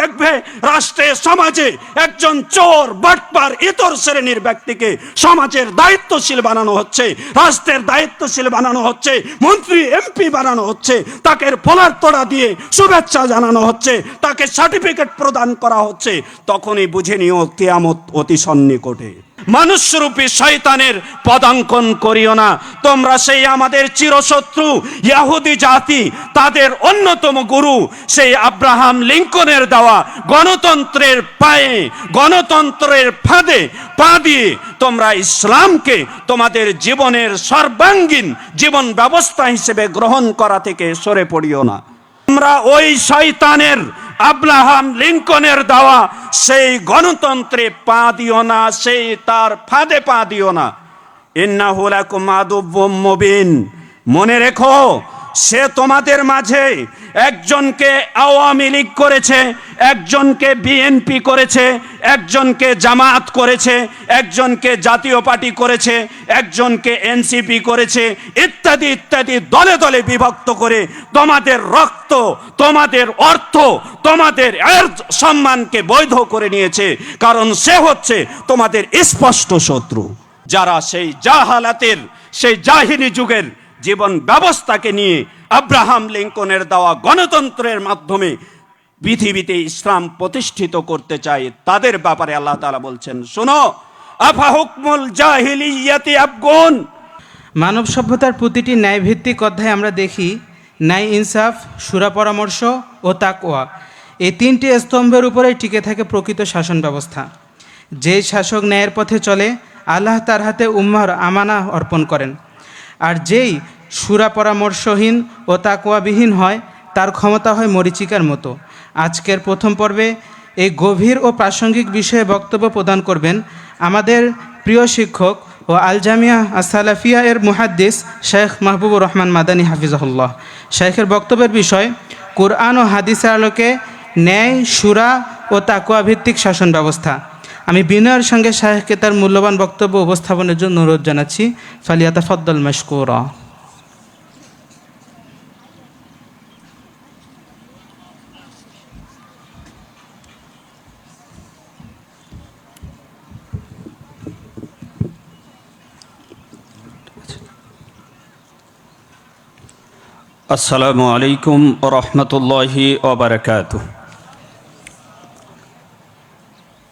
দেখবে রাষ্ট্রে, সমাজে একজন চোর, বাটপার, ইতর শ্রেণির ব্যক্তিকে সমাজের দায়িত্বশীল বানানো হচ্ছে, রাষ্ট্রের দায়িত্বশীল বানানো হচ্ছে, মন্ত্রী, এমপি বানানো হচ্ছে, তাকে ফলার তোড়া দিয়ে শুভেচ্ছা জানানো হচ্ছে, তাকে সার্টিফিকেট প্রদান করা হচ্ছে, তখনই বুঝে নিও কেয়ামত অতি সন্নিকটে। মানুষরূপী শয়তানের পদাঙ্কন করিও না। তোমরা সেই আমাদের চিরশত্রু ইয়াহুদি জাতি, তাদের অন্যতম গুরু, সেই আব্রাহাম লিঙ্কনের দেওয়া গণতন্ত্রের পায়ে, গণতন্ত্রের ফাঁদে পা দিয়ে তোমরা ইসলামকে তোমাদের জীবনের সর্বাঙ্গীন জীবন ব্যবস্থা হিসেবে গ্রহণ করা থেকে সরে পড়িও না। তোমরা ওই শয়তানের আব্রাহাম লিঙ্কনের দেওয়া, সেই গণতন্ত্রে পা দিও না, সেই তার ফাঁদে পা দিও না। ইন্না হুলাকুম আদুব্বুম মবিন। মনে রেখো সে তোমাদের মাঝে একজনকে আওয়ামী লীগ করেছে, একজনকে বিএনপি করেছে, একজনকে জামাত করেছে, একজনকে জাতীয় পার্টি করেছে, একজনকে এনসিপি করেছে, ইত্যাদি ইত্যাদি দলে দলে বিভক্ত করে তোমাদের রক্ত, তোমাদের অর্থ, তোমাদের সম্মানকে বৈধ করে নিয়েছে, কারণ সে হচ্ছে তোমাদের স্পষ্ট শত্রু, যারা সেই জাহালাতের, সেই জাহিনী যুগের জীবন ব্যবস্থাকে নিয়ে আব্রাহাম লিঙ্কনের দেওয়া গণতন্ত্রের মাধ্যমে পৃথিবীতে ইসলাম প্রতিষ্ঠিত করতে চায়, তাদের ব্যাপারে আল্লাহ তালা বলছেন, শোনো, আফা হুকমুল জাহিলিয়াতি আবগুন মানব সভ্যতার প্রতিটি ন্যায়ভিত্তিক অধ্যায় আমরা দেখি, ন্যায় ইনসাফ, সুরা পরামর্শ ও তাকওয়া। এই তিনটি স্তম্ভের উপরে টিকে থাকে প্রকৃত শাসন ব্যবস্থা। যে শাসক ন্যায়ের পথে চলে, আল্লাহ তার হাতে উম্মার আমানা অর্পণ করেন। আর যেই সুরা পরামর্শহীন ও তাকুয়াবিহীন হয়, তার ক্ষমতা হয় মরিচিকার মতো। আজকের প্রথম পর্বে এই গভীর ও প্রাসঙ্গিক বিষয়ে বক্তব্য প্রদান করবেন আমাদের প্রিয় শিক্ষক ও আলজামিয়া আসালাফিয়া এর মুহাদ্দিস শেখ মাহবুবুর রহমান মাদানী, হাফিজাহুল্লাহ। শেখের বক্তব্যের বিষয়, কোরআন ও হাদিসের আলোকে ন্যায়, সুরা ও তাকুয়া ভিত্তিক শাসন ব্যবস্থা। আমি বিনয়ের সঙ্গে শাহেখকে তার মূল্যবান বক্তব্য উপস্থাপনের জন্য অনুরোধ জানাচ্ছি। ফালিয়াতা ফদ্দল মশকুরা। আসসালামু আলাইকুম রহমতুল্লাহি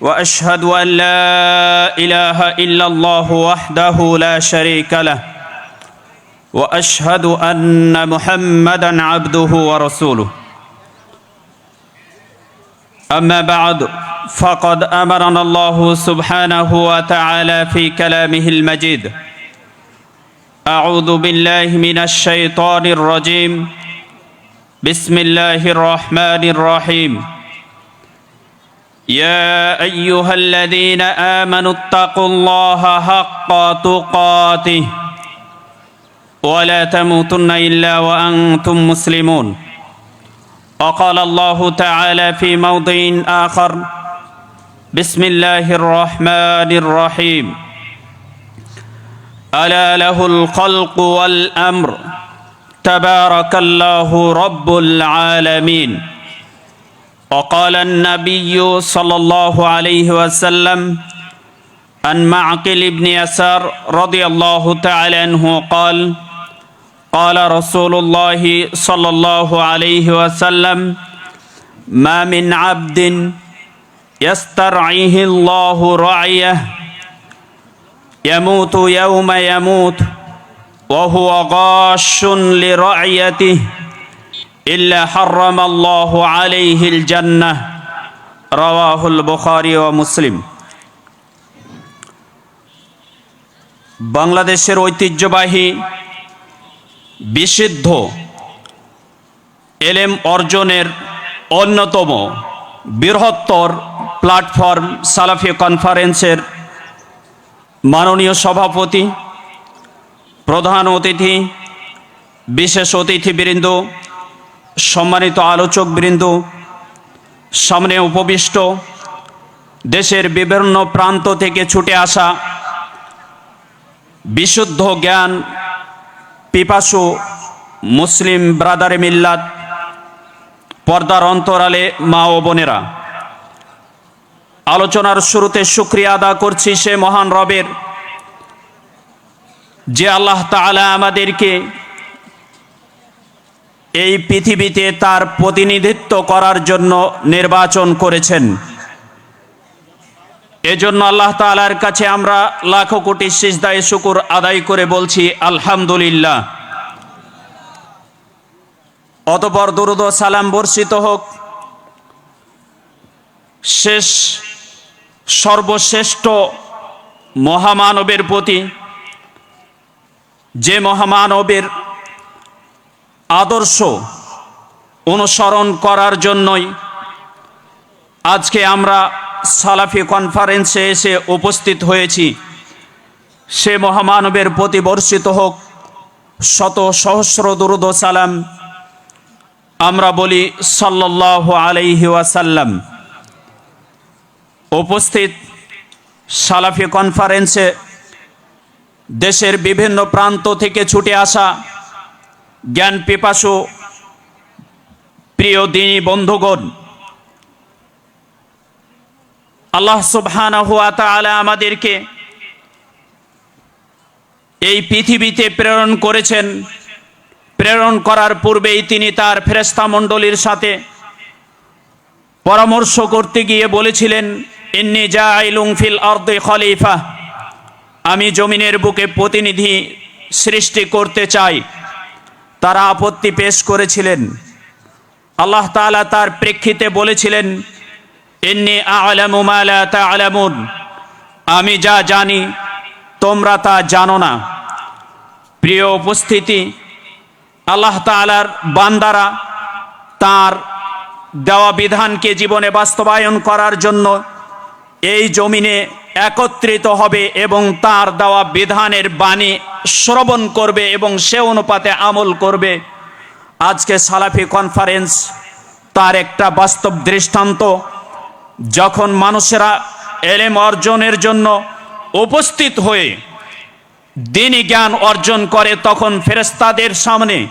وأشهد أن لا إله إلا الله وحده لا شريك له وأشهد أن محمدا عبده ورسوله. أما بعد فقد أمرنا الله سبحانه وتعالى في كلامه المجيد. أعوذ بالله من الشيطان الرجيم. بسم الله الرحمن الرحيم. يا أيها الذين آمنوا اتقوا الله حق تقاته ولا تموتن إلا وأنتم مسلمون. وقال الله تعالى في موضع آخر بسم الله الرحمن الرحيم. ألا له الخلق والأمر. تبارك الله رب العالمين. وقال النبي صلى الله عليه وسلم عن معقل بن يسار رضي الله تعالى عنه قال قال رسول الله صلى الله عليه وسلم ما من عبد يسترعيه الله رعية يموت يوم يموت وهو غاش لرعيته. إلا حرم الله عليه الجنة رواه البخاري ومسلم বাংলাদেশের ঐতিহ্যবাহী বিশুদ্ধ এলেম অর্জনের অন্যতম বৃহত্তর প্ল্যাটফর্ম সালাফি কনফারেন্সের মাননীয় সভাপতি প্রধান অতিথি বিশেষ অতিথিবৃন্দ সম্মানিত আলোচকবৃন্দ, সামনে উপবিষ্ট দেশের বিভিন্ন প্রান্ত থেকে ছুটে আসা বিশুদ্ধ জ্ঞান পিপাসু মুসলিম ব্রাদার মিল্লাত পর্দার অন্তরালে মা ও বোনেরা, আলোচনার শুরুতে শুক্রিয়া আদা করছি সে মহান রবের যে আল্লাহ তাআলা আমাদেরকে এই পৃথিবীতে তার প্রতিনিধিত্ব করার জন্য নির্বাচন করেছেন। এজন্য আল্লাহ তাআলার কাছে আমরা লাখো কোটি সিজদায় শুকুর আদায় করে বলছি, আলহামদুলিল্লাহ। অতপর দুরুদ সালাম বর্ষিত হোক। শেষ, সর্বশ্রেষ্ঠ মহামানবের প্রতি যে মহামানবের আদর্শ অনুসরণ করার জন্যই আজকে আমরা সালাফি কনফারেন্সে এসে উপস্থিত হয়েছি। সে মহামানবের প্রতি বর্ষিত হোক, শত সহস্র দুরুদ সালাম। আমরা বলি সাল্লাহ আলাইহি ওয়াসাল্লাম। উপস্থিত সালাফি কনফারেন্সে দেশের বিভিন্ন প্রান্ত থেকে ছুটে আসা জ্ঞান পিপাসু প্রিয় দিনী বন্ধুগণ, আল্লাহ সুবহানাহু ওয়া তাআলা আমাদেরকে এই পৃথিবীতে প্রেরণ করেছেন। প্রেরণ করার পূর্বেই তিনি তার ফেরেস্তা মণ্ডলীর সাথে পরামর্শ করতে গিয়ে বলেছিলেন, ইন্নি জাইলুং ফিল আরদে খলিফা। আমি জমিনের বুকে প্রতিনিধি সৃষ্টি করতে চাই। তারা আপত্তি পেশ করেছিলেন। আল্লাহ তাআলা তার প্রেক্ষিতে বলেছিলেন, ইন্নি আ'লামু মা লা তা'লামুন। আমি যা জানি, তোমরা তা জানো না। প্রিয় উপস্থিতি, আল্লাহ তাআলার বান্দারা তার দেওয়া বিধানকে জীবনে বাস্তবায়ন করার জন্য এই জমিনে একত্রিত হবে এবং তার দেওয়া বিধানের বাণী শ্রবণ করবে এবং সে অনুপাতে আমল করবে। আজকে সালাফি কনফারেন্স তার একটা বাস্তব দৃষ্টান্ত। যখন মানুষেরা এলেম অর্জনের জন্য উপস্থিত হয়ে দিনই জ্ঞান অর্জন করে, তখন ফেরেস্তাদের সামনে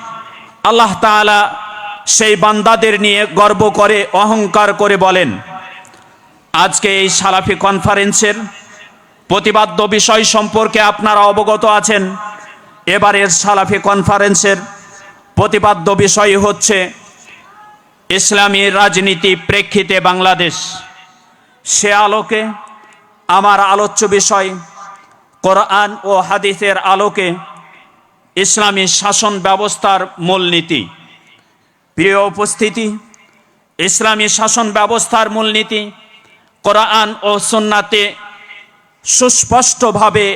আল্লাহ তাআলা সেই বান্দাদের নিয়ে গর্ব করে, অহংকার করে বলেন আজকে এই সালাফি কনফারেন্সের প্রতিবাদ্য বিষয় সম্পর্কে আপনারা অবগত আছেন। এবারের সালাফি কনফারেন্সের প্রতিপাদ্য বিষয় হচ্ছে ইসলামী রাজনীতি প্রেক্ষিতে বাংলাদেশ। সে আলোকে, আমার আলোচ্য বিষয় কোরআন ও হাদিসের আলোকে ইসলামী শাসন ব্যবস্থার মূলনীতি। প্রিয় উপস্থিতি, ইসলামী শাসন ব্যবস্থার মূলনীতি কোরআন ও সুন্নাতে সুস্পষ্টভাবে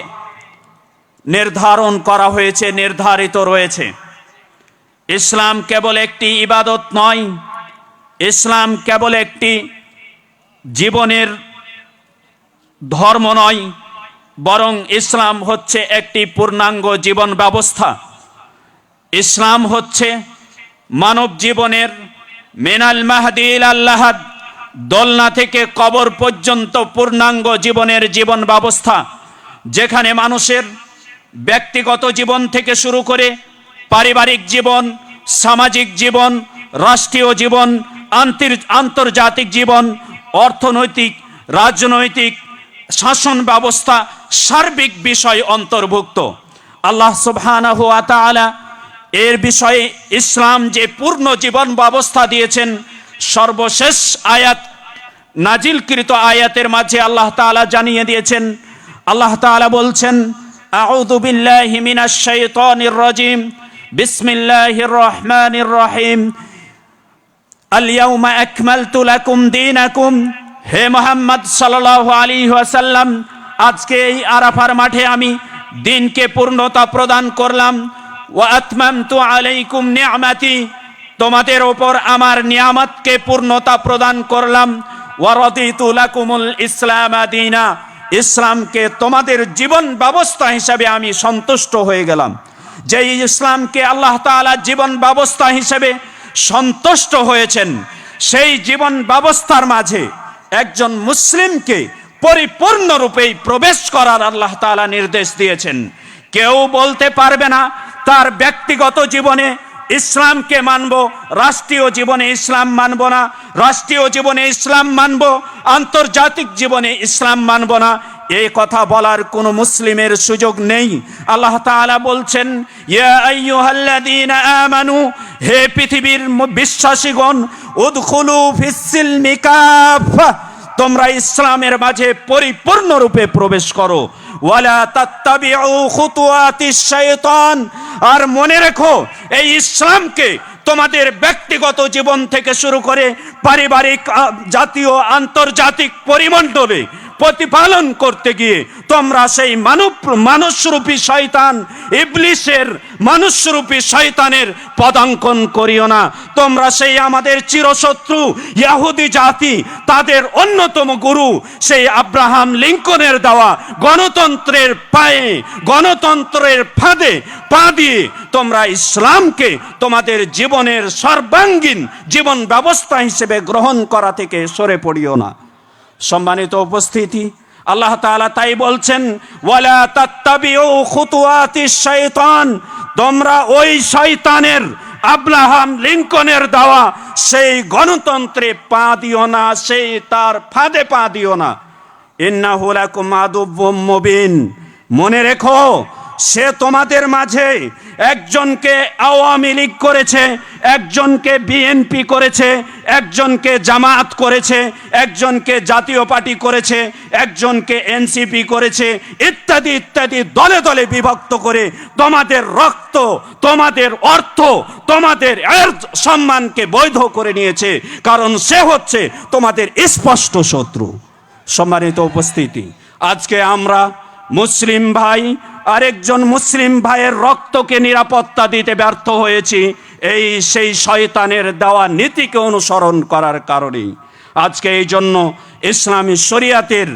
নির্ধারণ করা হয়েছে, নির্ধারিত রয়েছে। ইসলাম কেবল একটি ইবাদত নয়, ইসলাম কেবল একটি জীবনের ধর্ম নয়, বরং ইসলাম হচ্ছে একটি পূর্ণাঙ্গ জীবন ব্যবস্থা। ইসলাম হচ্ছে মানব জীবনের মেনাল মাহাদিল আল্লাহাদ দোলনা থেকে কবর পর্যন্ত পূর্ণাঙ্গ জীবনের জীবন ব্যবস্থা যেখানে মানুষের ব্যক্তিগত জীবন থেকে শুরু করে পারিবারিক জীবন, সামাজিক জীবন, রাষ্ট্রীয় জীবন, আন্তর, আন্তর্জাতিক জীবন, অর্থনৈতিক, রাজনৈতিক, শাসন ব্যবস্থা সার্বিক বিষয় অন্তর্ভুক্ত। আল্লাহ সুবহানাহু তাআলা এর বিষয়ে ইসলাম যে পূর্ণ জীবন ব্যবস্থা দিয়েছেন সর্বশেষ আয়াত, নাজিলকৃত আয়াতের মাঝে আল্লাহ তাআলা জানিয়ে দিয়েছেন। আল্লাহ তাআলা বলছেন রহিম। সাল্লাল্লাহু ওয়াসাল্লাম, আজকে এই আরাফার মাঠে আমি দিনকে পূর্ণতা প্রদান করলাম। আলাইকুম তোমাদের ওপর আমার নিয়ামতকে পূর্ণতা প্রদান করলাম। ওয়া রাদিতু ইসলাম আদিনা। ইসলামকে তোমাদের জীবন ব্যবস্থা হিসাবে আমি সন্তুষ্ট হয়ে গেলাম। যে ইসলামকে আল্লাহ তাআলা জীবন ব্যবস্থা হিসেবে সন্তুষ্ট হয়েছেন, সেই জীবন ব্যবস্থার মাঝে একজন মুসলিমকে পরিপূর্ণরূপেই প্রবেশ করার আল্লাহ তাআলা নির্দেশ দিয়েছেন। কেউ বলতে পারবে না, তার ব্যক্তিগত জীবনে ইসলামকে মানব, রাষ্ট্রীয় জীবনে ইসলাম মানব না, রাষ্ট্রীয় জীবনে ইসলাম মানব, আন্তর্জাতিক জীবনে ইসলাম মানব না। এই কথা বলার কোনো মুসলিমের সুযোগ নেই। আল্লাহ তাআলা বলছেন, ইয়া আইয়ুহাল্লাযীনা আমানু, হে পৃথিবীর বিশ্বাসীগণ, উদখুলু ফিস-সিলমি কাফা তোমরা ইসলামের মাঝে পরিপূর্ণরূপে প্রবেশ করো। আর মনে রেখো, এই ইসলামকে তোমাদের ব্যক্তিগত জীবন থেকে শুরু করে পারিবারিক জাতীয়, আন্তর্জাতিক পরিমণ্ডলে প্রতিপালন করতে গিয়ে তোমরা সেই মানব মানুষরূপী শয়তান ইবলিশের মানুষরূপী শয়তানের পদাঙ্কন করিও না। তোমরা সেই আমাদের চিরশত্রু ইয়াহুদি জাতি, তাদের অন্যতম গুরু, সেই আব্রাহাম লিঙ্কনের দেওয়া গণতন্ত্রের পায়ে, গণতন্ত্রের ফাঁদে পা দিয়ে তোমরা ইসলামকে তোমাদের জীবনের সর্বাঙ্গীন জীবন ব্যবস্থা হিসেবে গ্রহণ করা থেকে সরে পড়িও না। সম্মানিত উপস্থিতি, আল্লাহ তাআলা তাই বলছেন শাইতান তোমরা ওই শয়তানের আব্রাহাম লিঙ্কনের দেওয়া, সেই গণতন্ত্রে পা দিও না, সেই তার ফাঁদে পা দিও না। ইন্নাহু লাকুম আদুব্বুম মনে রেখো সে তোমাদের মাঝে একজনকে আওয়ামী লীগ করেছে, একজনকে বিএনপি করেছে, একজনকে জামাত করেছে, একজনকে জাতীয় পার্টি করেছে, একজনকে এনসিপি করেছে, ইত্যাদি ইত্যাদি দলে দলে বিভক্ত করে তোমাদের রক্ত, তোমাদের অর্থ, তোমাদের সম্মানকে বৈধ করে নিয়েছে। কারণ সে হচ্ছে তোমাদের স্পষ্ট শত্রু। সম্মানিত উপস্থিতি, আজকে আমরা মুসলিম ভাই আরেকজন মুসলিম ভাইয়ের রক্তকে নিরাপত্তা দিতে ব্যর্থ হয়েছি। এই সেই শয়তানের দেওয়া নীতিকে অনুসরণ করার কারণেই। আজকে এই জন্য ইসলামী শরিয়াতের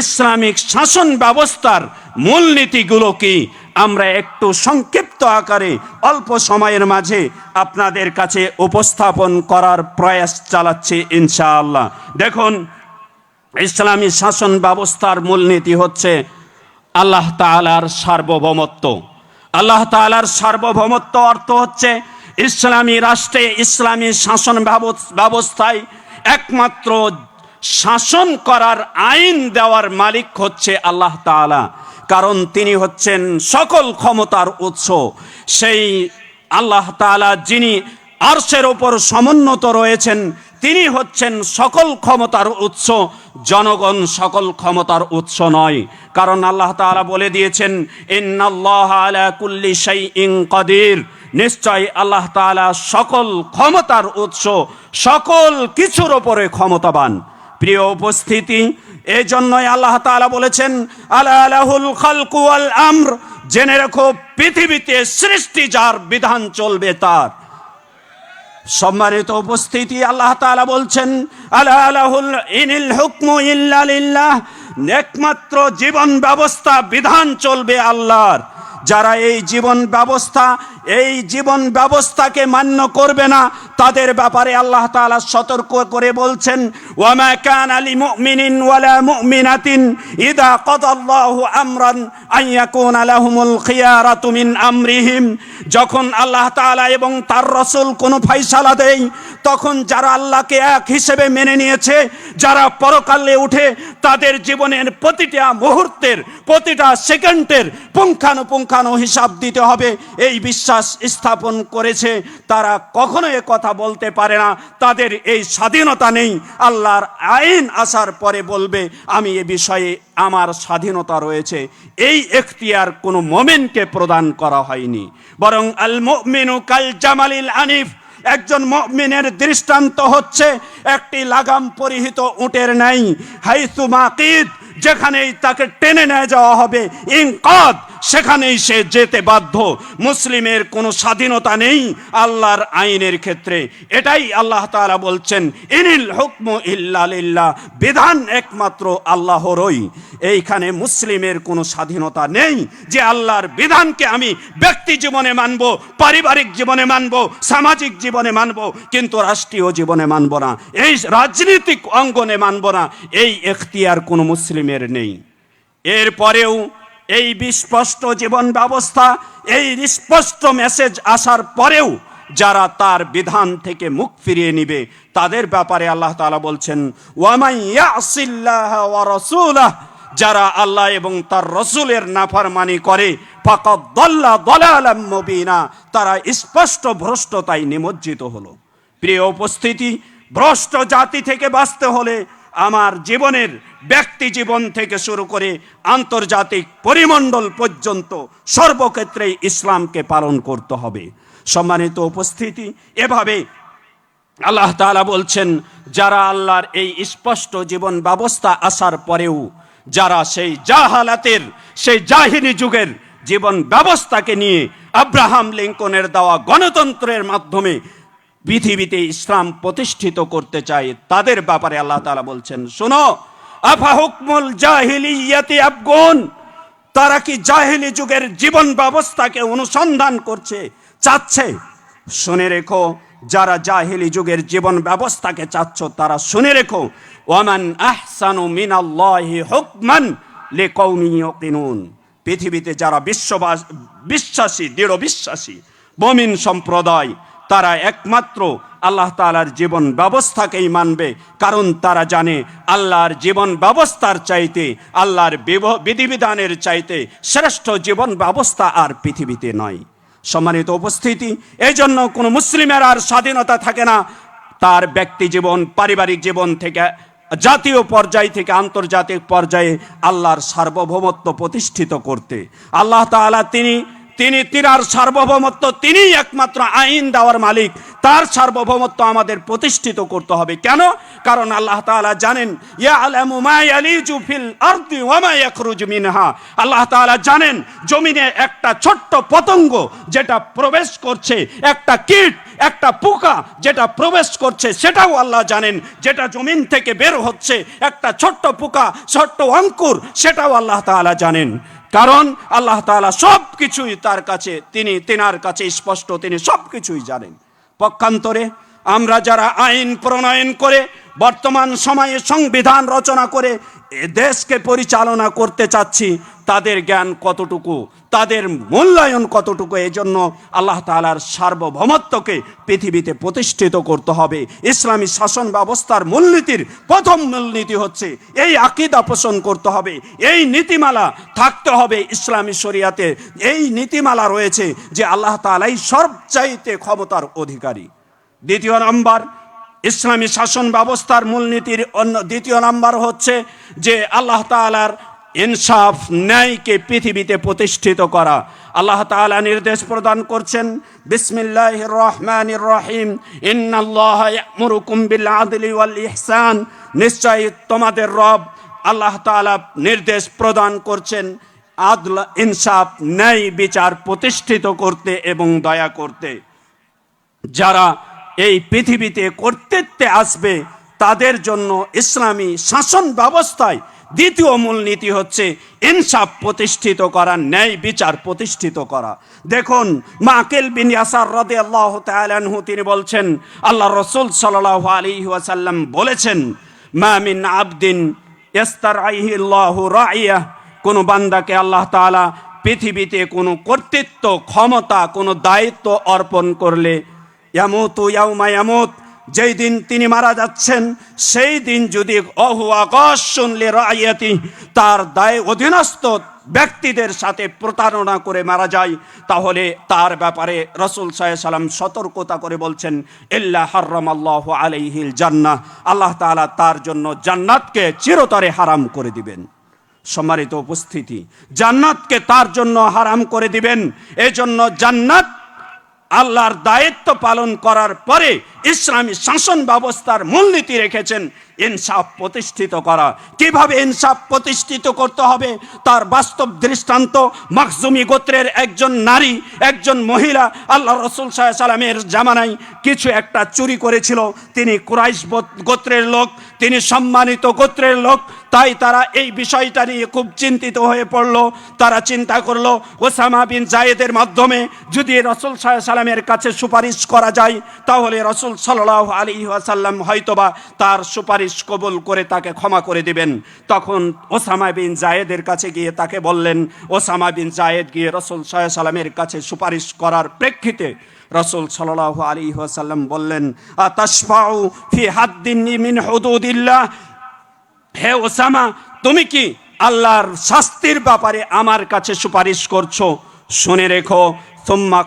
ইসলামিক শাসন ব্যবস্থার মূলনীতিগুলো কি, আমরা একটু সংক্ষিপ্ত আকারে অল্প সময়ের মাঝে আপনাদের কাছে উপস্থাপন করার প্রয়াস চালাচ্ছি ইনশাআল্লাহ। দেখুন, ইসলামী শাসন ব্যবস্থার মূলনীতি হচ্ছে আল্লাহ তাআলার সার্বভৌমত্ব। আল্লাহ তাআলার সার্বভৌমত্ব অর্থ হচ্ছে ইসলামী রাষ্ট্রে ইসলামী শাসন ব্যবস্থায় একমাত্র শাসন করার আইন দেওয়ার মালিক হচ্ছে আল্লাহ তাআলা। কারণ তিনি হচ্ছেন সকল ক্ষমতার উৎস। সেই আল্লাহ তাআলা যিনি আরশের ওপর সমুন্নত রয়েছেন। তিনি হচ্ছেন সকল ক্ষমতার উৎস। জনগণ সকল ক্ষমতার উৎস নয়। কারণ আল্লাহ তাআলা বলে দিয়েছেন আলা কুল্লি শাইইন কাদির। নিশ্চয় আল্লাহ তাআলা সকল ক্ষমতার উৎস, সকল কিছুর ওপরে ক্ষমতাবান। প্রিয় উপস্থিতি এই জন্যই আল্লাহ তাআলা বলেছেন, আলা আলাহুল খালকু ওয়াল আমর। জেনে রেখো, পৃথিবীতে সৃষ্টি যার বিধান চলবে তার। সম্মানিত উপস্থিতি আল্লাহ তালা বলছেন আল্লাহ ইনিল একমাত্র জীবন ব্যবস্থা বিধান চলবে আল্লাহর। যারা এই জীবন ব্যবস্থা, এই জীবন ব্যবস্থাকে মান্য করবে না, তাদের ব্যাপারে আল্লাহ তাআলা সতর্ক করে বলছেন, ওয়ামা কানা লিমুমিনিন ওয়ালা মুমিনাতিন ইদা কাদাল্লাহু আমরান আন ইয়াকুনা লাহুমুল খিয়ারাতু মিন আমরিহিম। যখন আল্লাহ তাআলা এবং তার রসুল কোনো ফয়সালা দেয়, তখন যারা আল্লাহকে এক হিসেবে মেনে নিয়েছে, যারা পরকালে উঠে তাদের জীবনের প্রতিটা মুহূর্তের, প্রতিটা সেকেন্ডের পুঙ্খানুপুঙ্খানু হিসাব দিতে হবে? এই বিশ্বাস স্থাপন করেছে, তারা কখনো এ কথা বলতে পারে না। তাদের এই স্বাধীনতা নেই। আল্লাহর আইন আসার পরে বলবে, আমি এ বিষয়ে আমার স্বাধীনতা রয়েছে। এই এখতিয়ার কোনো মোমেনকে প্রদান করা হয়নি। বরং আল মুমিনু কাল জামালিল আনিফ একজন মুমিনের দৃষ্টান্ত হচ্ছে, একটি লাগাম পরিহিত উটের নাই হাইসু মাকিদ, যেখানেই তাকে টেনে নিয়ে যাওয়া হবে, ইনকদ সেখানেই সে যেতে বাধ্য। মুসলিমের কোনো স্বাধীনতা নেই আল্লাহর আইনের ক্ষেত্রে। এটাই আল্লাহ তাআলা বলছেন, ইনিল হুকম ইল্লা বিধান একমাত্র আল্লাহরই। এইখানে মুসলিমের কোনো স্বাধীনতা নেই যে আল্লাহর বিধানকে আমি ব্যক্তি জীবনে মানব, পারিবারিক জীবনে মানব, সামাজিক জীবনে মানব, কিন্তু রাষ্ট্রীয় জীবনে মানব না। এই রাজনৈতিক অঙ্গনে মানব না। এই এখতিয়ার কোনো মুসলিমের নেই। এরপরেও এই বিস্পষ্ট জীবন ব্যবস্থা, এই স্পষ্ট মেসেজ আসার পরেও যারা তার বিধান থেকে মুখ ফিরিয়ে নিবে, তাদের ব্যাপারে আল্লাহ তাআলা বলছেন যারা আল্লাহ এবং তার রসুলের নাফরমানি করে তারা স্পষ্ট ভ্রষ্টতায় নিমজ্জিত হলো। প্রিয় উপস্থিতি, ভ্রষ্ট জাতি থেকে বাঁচতে হলে আমার জীবনের ব্যক্তি জীবন থেকে শুরু করে আন্তর্জাতিক পরিমণ্ডল পর্যন্ত সর্বক্ষেত্রে ইসলামকে পালন করতে হবে। সম্মানিত উপস্থিতি, এভাবে আল্লাহ তাআলা বলছেন, যারা আল্লাহর এই স্পষ্ট জীবন ব্যবস্থা আসার পরেও, যারা সেই জাহালাতের, সেই জাহিনী যুগের জীবন ব্যবস্থাকে নিয়ে আব্রাহাম লিঙ্কনের দেওয়া গণতন্ত্রের মাধ্যমে পৃথিবীতে ইসলাম প্রতিষ্ঠিত করতে চায়, তাদের ব্যাপারে আল্লাহ তাআলা বলছেন, শোনো আফা হুকমুল জাহিলিয়াতি আবগুন তারা কি জাহিলি যুগের জীবন ব্যবস্থাকে অনুসন্ধান করছে, চাচ্ছে? শুনে রেখো, যারা জাহিলি যুগের জীবন ব্যবস্থাকে চাচ্ছ, তারা শুনে রেখো। ওয়ামান আহসানু মিনাল্লাহি হুকমান লিকাউমি ইউকিনুন। পৃথিবীতে যারা বিশ্ববাস, বিশ্বাসী, দৃঢ় বিশ্বাসী, মমিন সম্প্রদায়, তারা একমাত্র আল্লাহ তাআলার জীবন ব্যবস্থাকেই মানবে। কারণ তারা জানে, আল্লাহর জীবন ব্যবস্থার চাইতে, আল্লাহর বিধিবিধানের চাইতে শ্রেষ্ঠ জীবন ব্যবস্থা আর পৃথিবীতে নয়। সম্মানিত উপস্থিতি এই জন্য কোনো মুসলিমের আর স্বাধীনতা থাকে না। তার ব্যক্তি জীবন, পারিবারিক জীবন থেকে, জাতীয় পর্যায় থেকে আন্তর্জাতিক পর্যায়ে আল্লাহর সার্বভৌমত্ব প্রতিষ্ঠিত করতে। আল্লাহ তাআলা তিনি তিনি তিনার সার্বভৌমত্ব তিনিই একমাত্র আইন দেওয়ার মালিক। তার সার্বভৌমত্ব আমাদের প্রতিষ্ঠিত করতে হবে। কেন? কারণ আল্লাহ তাআলা জানেন, ইয়ালামু মা ইয়ালিজু ফিল আরদি ওয়া মা মিনহা। আল্লাহ তাআলা জানেন, জমিনে একটা ছোট্ট পতঙ্গ যেটা প্রবেশ করছে, একটা কীট, একটা পোকা যেটা প্রবেশ করছে, সেটাও আল্লাহ জানেন। যেটা জমিন থেকে বের হচ্ছে, একটা ছোট্ট পোকা, ছোট্ট অঙ্কুর, সেটাও আল্লাহ তাআলা জানেন। কারণ আল্লাহ তালা সব কিছুই তার কাছে, তিনি তেনার কাছে স্পষ্ট, তিনি সব কিছুই জানেন। পক্ষান্তরে আমরা যারা আইন প্রণয়ন করে, বর্তমান সময়ে সংবিধান রচনা করে এ দেশকে পরিচালনা করতে চাচ্ছি তাদের জ্ঞান কতটুকু? তাদের মূল্যায়ন কতটুকু? এজন্য আল্লাহ তাআলার সার্বভৌমত্বকে পৃথিবীতে প্রতিষ্ঠিত করতে হবে। ইসলামী শাসন ব্যবস্থার মূলনীতির প্রথম মূলনীতি হচ্ছে এই আকিদা পোষণ করতে হবে। এই নীতিমালা থাকতে হবে ইসলামী শরিয়াতে। এই নীতিমালা রয়েছে যে আল্লাহ তাআলাই সবচাইতে ক্ষমতার অধিকারী। দ্বিতীয় নম্বর, ইসলামী শাসন ব্যবস্থার মূলনীতির অন্য দ্বিতীয় নাম্বার হচ্ছে যে আল্লাহ তাআলার ইনসাফ, ন্যায়কে পৃথিবীতে প্রতিষ্ঠিত করা। আল্লাহ তাআলা নির্দেশ প্রদান করছেন, বিসমিল্লাহির রহমানির রহিম, ইন্নাল্লাহ ইয়ামুরুকুম বিল আদলি ওয়াল ইহসান। নিশ্চয়ই তোমাদের রব আল্লাহ তাআলা নির্দেশ প্রদান করছেন, আদল, ইনসাফ, ন্যায় বিচার প্রতিষ্ঠিত করতে এবং দয়া করতে। যারা এই পৃথিবীতে কর্তৃত্বে আসবে, তাদের জন্য ইসলামী শাসন ব্যবস্থায় দ্বিতীয় মূলনীতি হচ্ছে ইনসাফ প্রতিষ্ঠিত করা, ন্যায় বিচার প্রতিষ্ঠিত করা। দেখুন, মাকেল বিন ইয়াসার রদে আল্লাহ তালানহু তিনি বলছেন, আল্লাহ রসুল সাল্লাহ আলী ওয়াসাল্লাম বলেছেন মামিন আবদিন ইস্তার আল্লাহ রাইয়া কোনো বান্দাকে আল্লাহ তাআলা পৃথিবীতে কোনো কর্তৃত্ব, ক্ষমতা, কোনো দায়িত্ব অর্পণ করলে, ইয়ামুতু ইয়াউমা ইয়ামুত যেই দিন তিনি মারা যাচ্ছেন, সেই দিন যদি অহু আকাশ শুনলে রায়াতি তার দায় অধীনস্থ ব্যক্তিদের সাথে প্রতারণা করে মারা যায়, তাহলে তার ব্যাপারে রসুল সাল্লাম সতর্কতা করে বলছেন, ইল্লা হার্রাম আল্লাহ আলাইহিল জান্নাহ। আল্লাহ তাআলা তার জন্য জান্নাতকে চিরতরে হারাম করে দিবেন। সম্মানিত উপস্থিতি, জান্নাতকে তার জন্য হারাম করে দিবেন। এজন্য জান্নাত আল্লাহর দায়িত্ব পালন করার পরে ইসলামী শাসন ব্যবস্থার মূলনীতি রেখেছেন ইনসাফ প্রতিষ্ঠিত করা। কীভাবে ইনসাফ প্রতিষ্ঠিত করতে হবে? তার বাস্তব দৃষ্টান্ত মাকজুমি গোত্রের একজন নারী, একজন মহিলা আল্লাহ রসুল সাহা সালামের জামানায় কিছু একটা চুরি করেছিল। তিনি কুরাইশ গোত্রের লোক, তিনি সম্মানিত গোত্রের লোক, তাই তারা এই বিষয়টা নিয়ে খুব চিন্তিত হয়ে পড়ল। তারা চিন্তা করল, ওসামা বিন জায়েদের মাধ্যমে যদি রসুল সাহা সালামের কাছে সুপারিশ করা যায়, তাহলে রসুল সাল্লাহ আলী ওয়াসাল্লাম হয়তোবা তার সুপারিশ কবুল করে তাকে ক্ষমা করে দিবেন। তখন ওসামা বিন জায়েদের কাছে গিয়ে তাকে বললেন, ওসামা বিন জায়েদ গিয়ে রসুল সাহা সালামের কাছে সুপারিশ করার প্রেক্ষিতে রসুল সাল্লাহ আলী ওয়াসাল্লাম বললেন আতাসফাউ ফি হাদ্দিন মিন হুদুদিল্লাহ? হে ওসামা, তুমি কি আল্লাহর শাস্তির ব্যাপারে আমার কাছে সুপারিশ করছ? শুনে রেখো।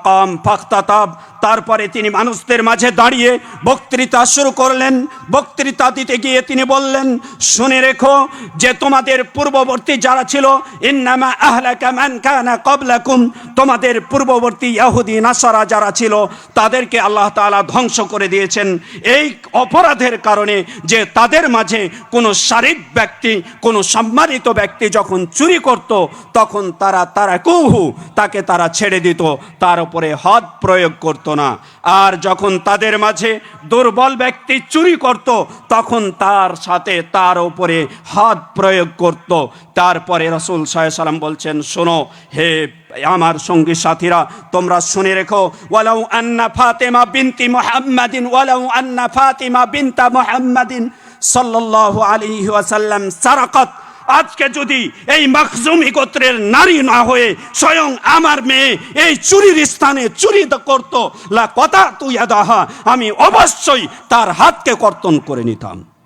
কাম ফাখতাতাব তারপরে তিনি মানুষদের মাঝে দাঁড়িয়ে বক্তৃতা শুরু করলেন, বক্তৃতা দিতে গিয়ে তিনি বললেন, শুনে রেখো যে তোমাদের পূর্ববর্তী যারা ছিল, ইন্নামা আহলাকা মান কানা ক্বাবলাকুম তোমাদের পূর্ববর্তী ইহুদি নাসারা যারা ছিল, তাদেরকে আল্লাহ তাআলা ধ্বংস করে দিয়েছেন। এই অপরাধের কারণে যে তাদের মাঝে কোনো শারীরিক ব্যক্তি, কোনো সম্মানিত ব্যক্তি যখন চুরি করত, তখন তারা তারা কুহু তাকে তারা ছেড়ে দিত। তার উপরে হদ প্রয়োগ করত। না। আর যখন তাদের মাঝে দুর্বল ব্যক্তি চুরি করত, তখন তার সাথে তার উপরে হাত প্রয়োগ করত। তারপরে রসুল সাল্লাম বলছেন, শোনো, হে আমার সঙ্গী সাথীরা, তোমরা শুনে রেখো, ওয়ালাউ আন্না ফাতেমা বিনতি মুহাম্মাদিন, ওয়ালাউ আন্না ফাতিমা বিনতা মুহাম্মাদিন সাল্লাল্লাহু আলাইহি ওয়াসাল্লাম সারাকাত আজকে যদি এই মাকজুমি গোত্রের নারী না হয়ে স্বয়ং আমার মেয়ে এই চুরির স্থানে চুরি করত, লা কথা তুই আদাহা, আমি অবশ্যই তার হাতকে কর্তন করে নিতাম।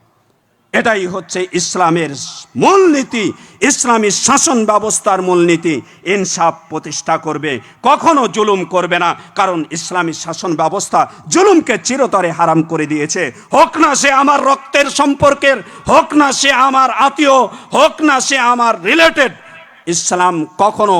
এটাই হচ্ছে ইসলামের মূলনীতি ইসলামী শাসন ব্যবস্থার মূলনীতি ইনসাফ প্রতিষ্ঠা করবে, কখনো জুলুম করবে না, কারণ ইসলামী শাসন ব্যবস্থা জুলুমকে চিরতরে হারাম করে দিয়েছে। হোক না সে আমার রক্তের সম্পর্কের, হোক না সে আমার আত্মীয়, হোক না সে আমার রিলেটেড, ইসলাম কখনো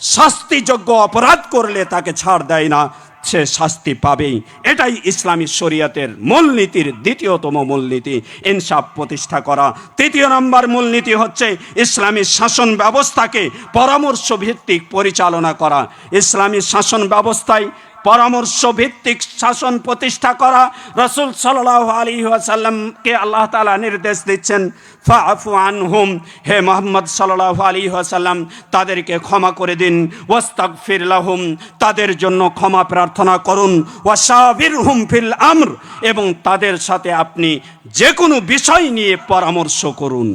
শাস্তিযোগ্য অপরাধ করলে তাকে ছাড় দেয় না। সে শাস্তি পাবেই। এটাই ইসলামী শরিয়াতের মূলনীতির দ্বিতীয়তম মূলনীতি। ইনসাফ প্রতিষ্ঠা করা। তৃতীয় নম্বর মূলনীতি হচ্ছে ইসলামী শাসন ব্যবস্থাকে পরামর্শ ভিত্তিক পরিচালনা করা। ইসলামী শাসন ব্যবস্থায় পরামর্শ ভিত্তিক শাসন প্রতিষ্ঠা করা রসুল সাল্লাহ আলী আসাল্লামকে আল্লাহ তালা নির্দেশ দিচ্ছেন ফাফু আনহুম। হে মোহাম্মদ সাল্লাহ আলী আসাল্লাম তাদেরকে ক্ষমা করে দিন। ওয়াস্তাক ফিরলাহুম তাদের জন্য ক্ষমা প্রার্থনা করুন। ওয়াসাবির হুম ফিল আমর, এবং তাদের সাথে আপনি যে কোনো বিষয় নিয়ে পরামর্শ করুন।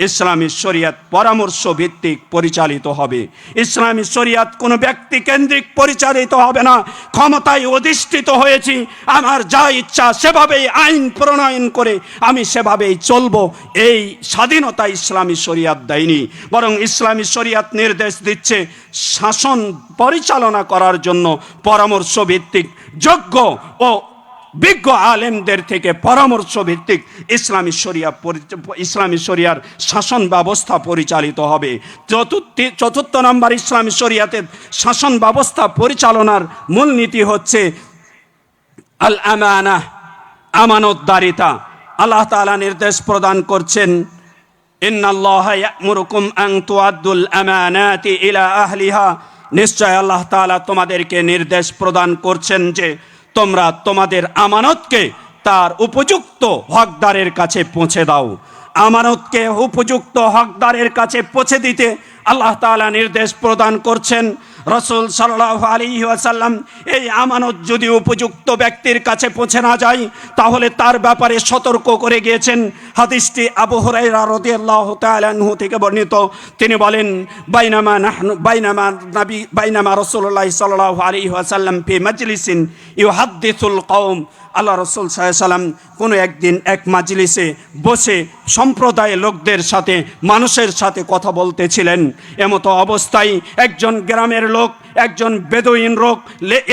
ইসলামী শরিয়াত পরামর্শ ভিত্তিক পরিচালিত হবে। ইসলামী শরিয়াত কোনো ব্যক্তি কেন্দ্রিক পরিচালিত হবে না। ক্ষমতায় অধিষ্ঠিত হয়েছি। আমার যা ইচ্ছা সেভাবেই আইন প্রণয়ন করে আমি সেভাবেই চলব। এই স্বাধীনতা ইসলামী শরিয়াত দেয়নি। বরং ইসলামী শরিয়াত নির্দেশ দিচ্ছে শাসন পরিচালনা করার জন্য পরামর্শ ভিত্তিক যোগ্য ও বিজ্ঞ আলেমদের থেকে পরামর্শ ভিত্তিক ইসলামী শরিয়া ইসলামী শরিয়ার শাসন ব্যবস্থা পরিচালিত হবে। চতুর্থ চতুর্থ নম্বর ইসলামী শরিয়াতে শাসন ব্যবস্থা পরিচালনার মূলনীতি হচ্ছে আল আমানা, আমানতদারিতা। আল্লাহ তাআলা নির্দেশ প্রদান করছেন নিশ্চয় আল্লাহ তাআলা তোমাদেরকে নির্দেশ প্রদান করছেন যে তোমরা তোমাদের আমানতকে তার উপযুক্ত হকদারের কাছে পৌঁছে দাও। আমানতকে উপযুক্ত হকদারের কাছে পৌঁছে দিতে আল্লাহ তালা নির্দেশ প্রদান করছেন। রসুল সাল্লাহ আলী আসাল্লাম এই আমানত যদি উপযুক্ত ব্যক্তির কাছে পৌঁছে না যায়, তাহলে তার ব্যাপারে সতর্ক করে গিয়েছেন হাদিসটি আবু হরাইরা রাদিয়াল্লাহু তাআলা আনহু থেকে বর্ণিত। তিনি বলেন, বাইনামা বাইনামা নাবি, বাইনামা রসুল্লাহ সাল্লাহ আলী আসাল্লাম ফি মজলিসিন ইউ হাদ্দিসুল কওম আল্লাহ রসুল সাল্লাম কোনো একদিন এক মাজলিসে বসে সম্প্রদায়ের লোকদের সাথে, মানুষের সাথে কথা বলতেছিলেন। এমতো অবস্থায় একজন গ্রামের লোক, একজন বেদইন লোক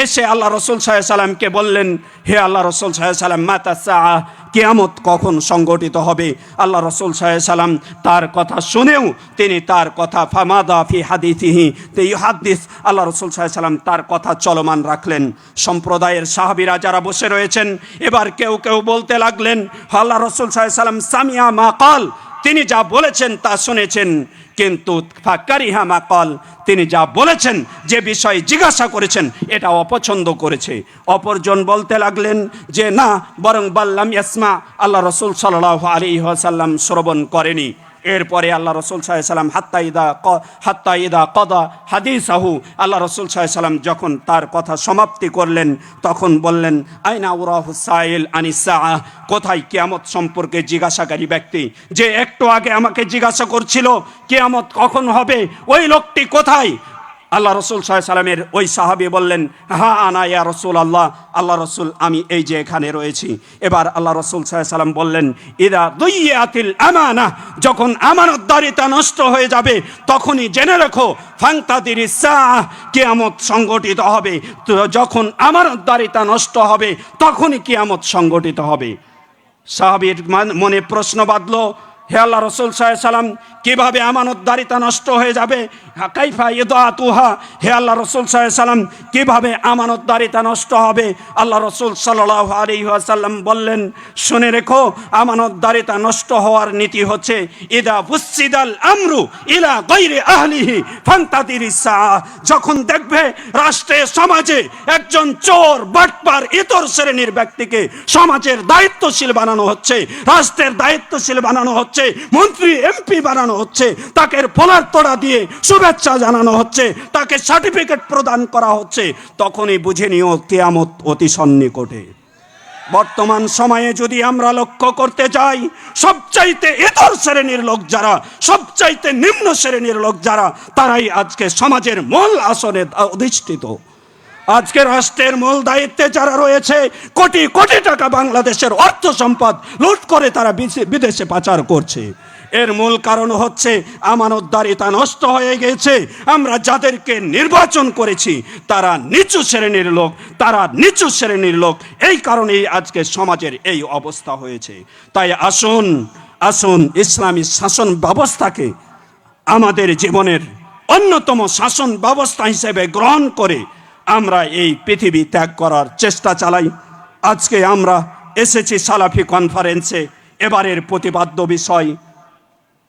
এসে আল্লাহ রসুল সাল্লামকে বললেন, হে আল্লাহ রসুল সাল্লাম মাতা সাহা কেয়ামত কখন সংগঠিত হবে? আল্লাহ রসুল সাল্লাম তার কথা শুনেও তিনি তার কথা, ফামাদা ফি হাদিসিহি, তে হাদিস আল্লাহ রসুল সাল্লাম তার কথা চলমান রাখলেন। সম্প্রদায়ের সাহাবিরা যারা বসে রয়েছেন, এবার কেউ কেউ বলতে লাগলেন, আল্লাহ রসুল সাল্লাম সামিয়া মা কাল তিনি যা বলেছেন তা শুনেছেন, কিন্তু ফাকারিহা মাকল, তিনি যা বলেছেন, যে বিষয়ে জিজ্ঞাসা করেছেন এটা অপছন্দ করেছে। অপরজন বলতে লাগলেন যে, না, বরং বাল্লাম ইয়াসমা, আল্লাহ রসুল সাল্লাহ আলী সাল্লাম শ্রবণ করেনি। এরপরে আল্লাহ রসুল সাল্লাম হাত্তা ইদা হাত্তা ইদা কদা হাদিস আহু আল্লাহ রসুল সাল্লাম যখন তার কথা সমাপ্তি করলেন, তখন বললেন, আইনা উরাহ সাইল আনিসা কোথায় কেয়ামত সম্পর্কে জিজ্ঞাসাকারী ব্যক্তি যে একটু আগে আমাকে জিজ্ঞাসা করছিল, কেয়ামত কখন হবে, ওই লোকটি কোথায়? আল্লাহ রসুল সাল্লামের ওই সাহাবি বললেন হ্যাঁ আনা ইয়া রসুল আল্লাহ আল্লাহ রসুল, আমি এই যে এখানে রয়েছি। এবার আল্লাহ রসুল সাল্লাম বললেন, ইদা দুইয়ে আতিল আমানা। যখন আমানতদারিতা নষ্ট হয়ে যাবে, তখনই জেনে রেখো ফাংতাদির কেয়ামত সংগঠিত হবে। তো যখন আমানতদারিতা নষ্ট হবে, তখনই কেয়ামত সংগঠিত হবে। সাহাবির মনে প্রশ্ন বাঁধলো হে আল্লাহ রসুল সাল্লাম, কীভাবে আমানতদারিতা নষ্ট হয়ে যাবে? কাইফা ইদা তুহা হে আল্লাহ রসুল সাল্লাম, কীভাবে আমানতদারিতা নষ্ট হবে? আল্লাহ রসুল সাল্লাহ আলী সাল্লাম বললেন, শুনে রেখো, আমানতদারিতা নষ্ট হওয়ার নীতি হচ্ছে, ইদা বুসিদাল আমরু ইলা গৈরে আহলিহি ফান্তাদির যখন দেখবে রাষ্ট্রে, সমাজে একজন চোর, বাটপার, ইতর শ্রেণির ব্যক্তিকে সমাজের দায়িত্বশীল বানানো হচ্ছে, রাষ্ট্রের দায়িত্বশীল বানানো হচ্ছে মন্ত্রী, এমপি বানানো হচ্ছে তাকে পোলার তোড়া দিয়ে শুভেচ্ছা জানানো হচ্ছে, তাকে সার্টিফিকেট প্রদান করা হচ্ছে, তখনই বুঝে নিও কেয়ামত অতি সন্নিকটে। বর্তমান সময়ে যদি আমরা লক্ষ্য করতে যাই, সবচাইতে ইতর শ্রেণির লোক যারা, সবচাইতে নিম্ন শ্রেণির লোক যারা, তারাই আজকে সমাজের মূল আসনে অধিষ্ঠিত। আজকে রাষ্ট্রের মূল দায়িত্বে যারা রয়েছে, কোটি কোটি টাকা বাংলাদেশের অর্থ সম্পদ লুট করে তারা বিদেশে- পাচার করছে। এর মূল কারণ হচ্ছে, আমানতদারিতা নষ্ট হয়ে গেছে। আমরা যাদেরকে নির্বাচন করেছি, তারা নিচু শ্রেণির লোক, তারা নিচু শ্রেণির লোক। এই কারণেই আজকে সমাজের এই অবস্থা হয়েছে। তাই আসুন আসুন ইসলামী শাসন ব্যবস্থাকে আমাদের জীবনের অন্যতম শাসন ব্যবস্থা হিসেবে গ্রহণ করে আমরা এই পৃথিবী ত্যাগ করার চেষ্টা চালাই। আজকে আমরা এসেছি সালাফি কনফারেন্সে। এবারের প্রতিপাদ্য বিষয়,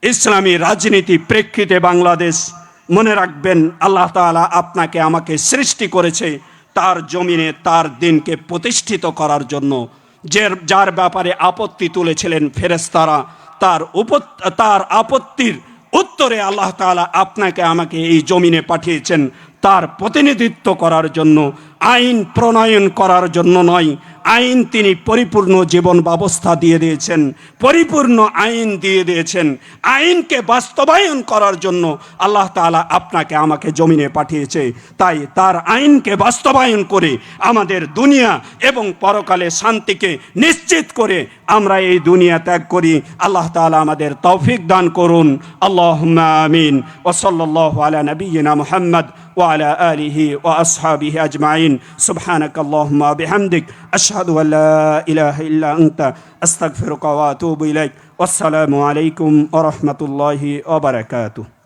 ইসলামী রাজনীতি প্রেক্ষিতে বাংলাদেশ। মনে রাখবেন, আল্লাহ তাআলা আপনাকে আমাকে সৃষ্টি করেছে তার জমিনে তার দিনকে প্রতিষ্ঠিত করার জন্য। যে, যার ব্যাপারে আপত্তি তুলেছিলেন ফেরেস্তারা তার উপ তার আপত্তির উত্তরে আল্লাহ তালা আপনাকে আমাকে এই জমিনে পাঠিয়েছেন তার প্রতিনিধিত্ব করার জন্য, আইন প্রণয়ন করার জন্য নয় আইন তিনি পরিপূর্ণ জীবন ব্যবস্থা দিয়ে দিয়েছেন, পরিপূর্ণ আইন দিয়ে দিয়েছেন। আইনকে বাস্তবায়ন করার জন্য আল্লাহ তাআলা আপনাকে আমাকে জমিনে পাঠিয়েছে। তাই তার আইনকে বাস্তবায়ন করে আমাদের দুনিয়া এবং পরকালে শান্তিকে নিশ্চিত করে আমরা এই দুনিয়া ত্যাগ করি। আল্লাহ তাআলা আমাদের তৌফিক দান করুন। আল্লাহ আমিন। ওসল্লাহ আলা নবীনা মুহাম্মদ। وعلى آله وأصحابه أجمعين. سبحانك اللهم وبحمدك أشهد أن لا إله إلا أنت أستغفرك وأتوب إليك. والسلام عليكم ورحمة الله وبركاته.